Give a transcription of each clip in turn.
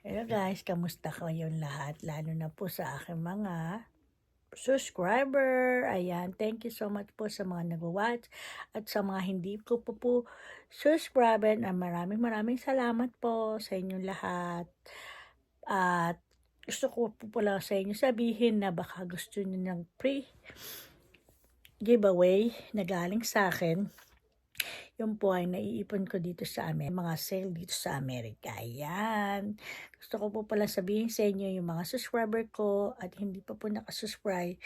Hello guys, kamusta kayong lahat? Lalo na po sa aking mga subscriber. Ayan, thank you so much po sa mga nag-watch at sa mga hindi ko po po subscriber. Na maraming maraming salamat po sa inyong lahat. At gusto ko po pala sa inyo sabihin na baka gusto niyo ng pre giveaway na galing sa akin. Yun po ay naiipon ko dito sa amin, mga sale dito sa Amerika. Ayan. Gusto ko po pala sabihin sa inyo yung mga subscriber ko at hindi pa po nakasubscribe.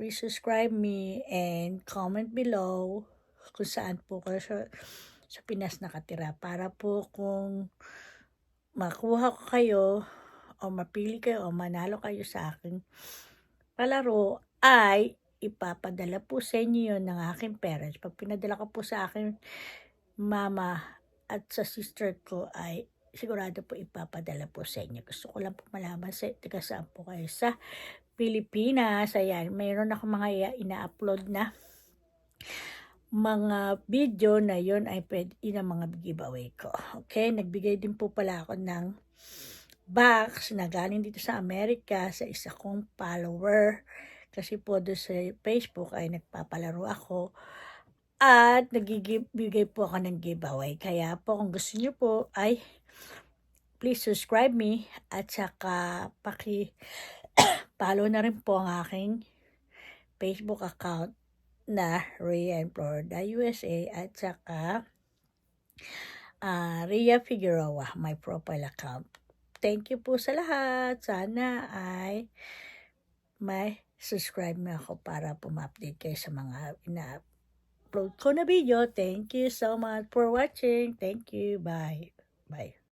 Please subscribe me and comment below kung saan po kayo sa, sa Pinas nakatira para po kung makuha ko kayo o mapili kayo o manalo kayo sa aking palaro ay ipapadala po sa inyo yun ng aking parents. Pag pinadala ko po sa aking mama at sa sister ko ay sigurado po ipapadala po sa inyo. Gusto ko lang po malaman sa taga saan po kayo sa Pilipinas. Ayan, mayroon ako mga ina-upload na mga video na yon ay pwede yun ang mga giveaway ko. Okay, nagbigay din po pala ako ng box na galing dito sa Amerika sa isa kong follower. Kasi po doon sa Facebook ay nagpapalaro ako. At nagigibigay po ako ng giveaway. Kaya po kung gusto niyo po ay please subscribe me at saka paki follow na rin po ang aking Facebook account na Rhea in Florida, USA at saka ah Rhea Figueroa, my profile account. Thank you po sa lahat. Sana ay may subscribe mo ako para po ma-update kayo sa mga ina-upload ko na video. Thank you so much for watching. Thank you. Bye. Bye.